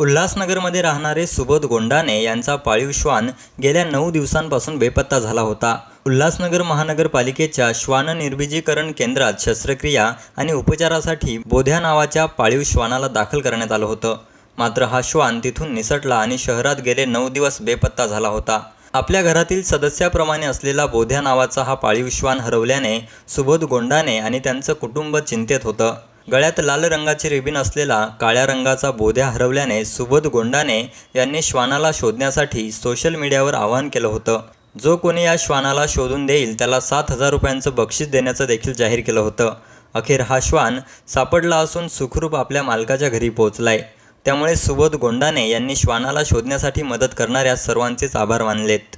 उल्हासनगरमध्ये राहणारे सुबोध गोंडाने यांचा पाळीव श्वान गेल्या नऊ दिवसांपासून बेपत्ता झाला होता. उल्हासनगर महानगरपालिकेच्या श्वान निर्बीजीकरण केंद्रात शस्त्रक्रिया आणि उपचारासाठी बोध्या नावाच्या पाळीव श्वानाला दाखल करण्यात आलं होतं. मात्र हा श्वान तिथून निसटला आणि शहरात गेले नऊ दिवस बेपत्ता झाला होता. आपल्या घरातील सदस्याप्रमाणे असलेला बोध्या नावाचा हा पाळीव श्वान हरवल्याने सुबोध गोंडाने आणि त्यांचं कुटुंब चिंतेत होतं. गळ्यात लाल रंगाची रिबीन असलेला काळ्या रंगाचा बोध्या हरवल्याने सुबोध गोंडाने यांनी श्वानाला शोधण्यासाठी सोशल मीडियावर आवाहन केलं होतं. जो कोणी या श्वानाला शोधून देईल त्याला सात हजार रुपयांचं बक्षीस देण्याचं देखील जाहीर केलं होतं. अखेर हा श्वान सापडला असून सुखरूप आपल्या मालकाच्या घरी पोहोचलाय. त्यामुळे सुबोध गोंडाने यांनी श्वानाला शोधण्यासाठी मदत करणाऱ्या सर्वांचेच आभार मानलेत.